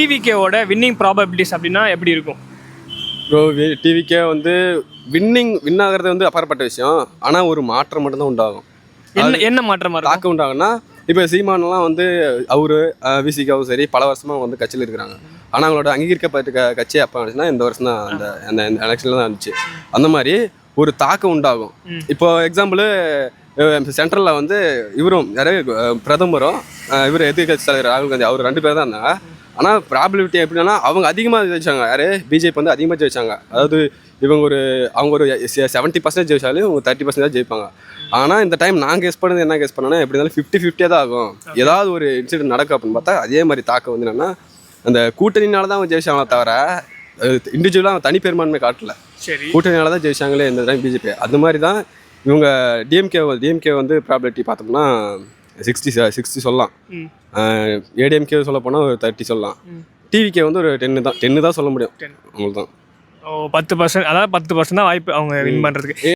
டிவிகேவோட winning probabilities அப்படின்னா எப்படி இருக்கும்? ப்ரோ டிவிக்கே வந்து வின்னிங் வின் ஆகிறது வந்து அப்பாற்பட்ட விஷயம். ஆனால் ஒரு மாற்றம் மட்டும்தான் உண்டாகும். என்ன என்ன மாற்றமா இருக்கும்? தாக்கம் உண்டாகும்னா இப்போ சீமானெலாம் வந்து அவரு விசிகாவும் சரி பல வருஷமாக வந்து கட்சியில் இருக்கிறாங்க. ஆனால் அவங்களோட அங்கீகரிக்கப்பட்ட கட்சி அப்போ இருந்துச்சுன்னா இந்த வருஷம் தான் அந்த அந்த எலெக்ஷனில் தான் இருந்துச்சு அந்த மாதிரி ஒரு தாக்கம் உண்டாகும். இப்போ எக்ஸாம்பிள் சென்ட்ரலில் வந்து இவரும் யாரு அஹ், பிரதமரும் இவர் எதிர்கட்சி தலைவர் ராகுல் காந்தி அவர் ரெண்டு பேர் தான் இருந்தாங்க. ஆனால் ப்ராபிலிட்டி எப்படின்னா அவங்க அதிகமாக ஜெயிச்சாங்க. யாரு? பிஜேபி வந்து அதிகமாக ஜெயிச்சாங்க. அதாவது இவங்க ஒரு அவங்க ஒரு செவன்ட்டி பர்சன்டேஜ் ஜெயிச்சாலும் இவங்க தேர்ட்டி பர்சன்டேஜ் ஜெயிப்பாங்க. ஆனால் இந்த டைம் நான் கெஸ் பண்ணது என்ன கெஸ் பண்ணேன்னா எப்படி இருந்தாலும் ஃபிஃப்டி ஃபிஃப்டியாக தான் ஆகும். ஏதாவது ஒரு இன்சிடென்ட் நடக்கும் அப்படின்னு பார்த்தா அதே மாதிரி தாக்கம் வந்து என்னன்னா அந்த கூட்டணினால தான் அவங்க ஜெயிச்சாங்களே தவிர இண்டிவிஜுவலாக அவங்க தனிப்பெரும்பான்மை காட்டல. சரி. கூட்டணியால தான் ஜெயிச்சாங்களே இந்த டைம் பிஜேபி அது மாதிரி தான் இவங்க டிஎம்கே டிஎம்கே வந்து ப்ராபிலிட்டி பார்த்தோம்னா சிக்ஸ்டி சிக்ஸ்டி சொல்லலாம். ஏடிஎம்கே சொல்ல போனால் ஒரு தேர்ட்டி சொல்லலாம். டிவிக்கே வந்து ஒரு டென்னு தான். டென்னு தான் சொல்ல முடியும். 10. அவங்களுக்கு தான் ஓ பத்து பர்சன்ட் அதாவது பத்து பர்சன்ட் தான் வாய்ப்பு அவங்க வின் பண்ணுறதுக்கு